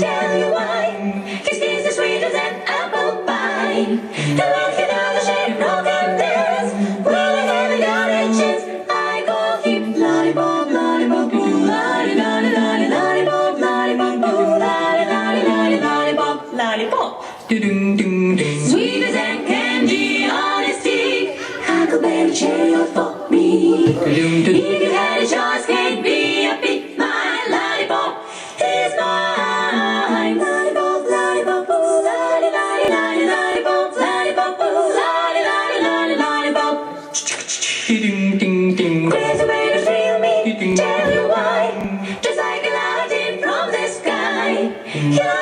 tell you why. His kiss is sweet as an apple pie. Lollipop, lollipop. Sweet as and candy on a stick. Huckleberry cherry for me. If you had a choice, can't be a pick my lollipop. He's mine. Lollipop, lollipop, ooh, lolly, lolly, lollipop, lollipop, lolly, lollipop. Ding ding ding. There's a way to thrill me. Tell you why. Just like Aladdin from the sky.